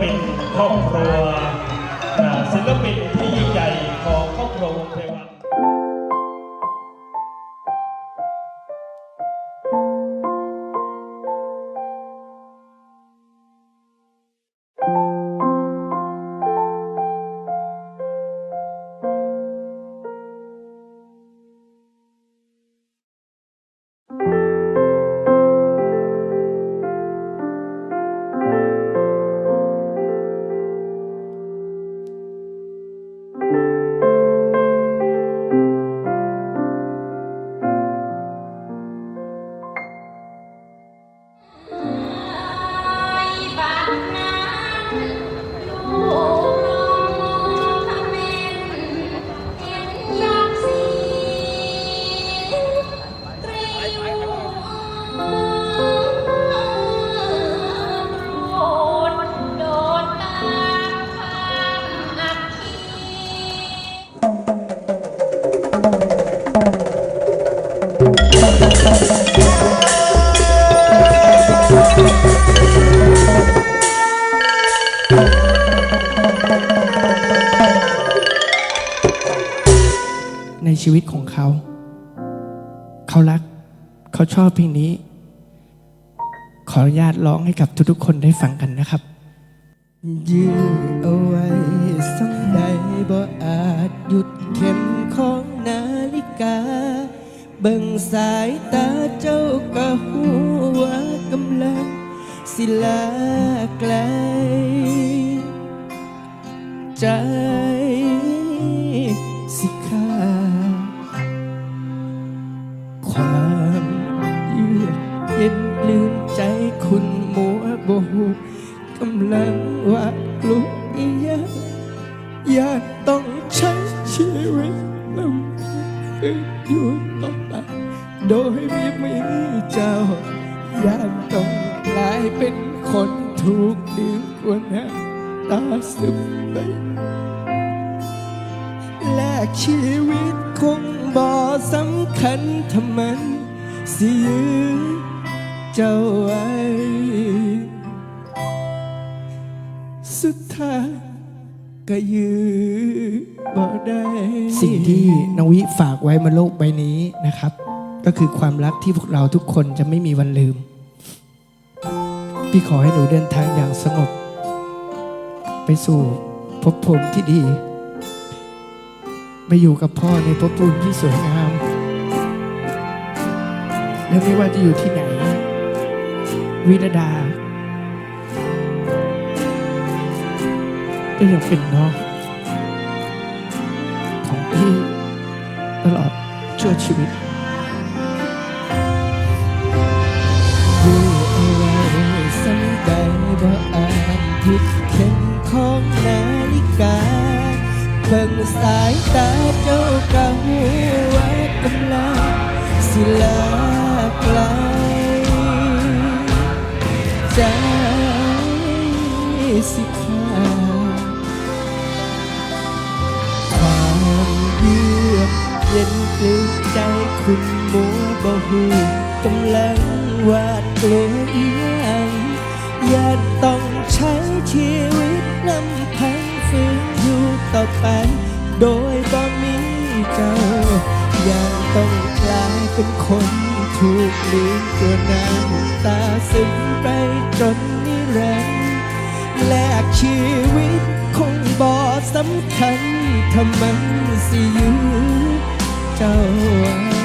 ปินครอบครัวศิลปินที่ยิ่งใหญ่ของครอบครัววงเท ในชีวิตของเขา เขารัก เขาชอบเพลงนี้ ขออนุญาตร้องให้กับทุกๆคนได้ฟังกันนะครับ ยื้อเอาไว้สักใดบ่อาจหยุดเข็ม เบิ่งสายตาเจ้าก็หัวากำลังสิลาไกลใจ พังฝืนอยู่ต่อไป โดยไม่มีเจ้าอยากต้องกลายเป็นคนถูกลืมกว่าน้ำตาซึมไปแลกชีวิตคงบ่สำคัญทำไมสิยื้อเจ้าไว้ สุดท้าย ก็ยื้อบ่ได้สิ่งที่นวิฝากไว้มาโลกใบนี้นะครับ ก็คือความรักที่พวกเราทุกคนจะไม่มีวันลืม พี่ขอให้หนูเดินทางอย่างสงบ ไปสู่ภพภูมิที่ดี ไปอยู่กับพ่อในภพภูมิที่สวยงาม และไม่ว่าจะอยู่ที่ไหน วิรดา ก็ยังเป็นน้องของพี่ตลอดชั่วชีวิตอยู่เอาไว้สังใดบ่อาจหยุดเข็มของนาฬิกาเบิ่งสายตาเจ้าก็หัวากำลังสิลาไกลใจสิขา เย็นกลืนใจคุณมัวบ่หูกำลังวาดกลัวอีหยังอย่าต้องใช้ชีวิตลำพังฝืนอยู่ต่อไป โดยบ่มีเจ้ายังต้องกลายเป็นคนถูกลืมตัวน้ำตาซึมไปจนนิรันดร์แลกชีวิตคงบ่สำคัญทำไมสิยื้อ เจ้า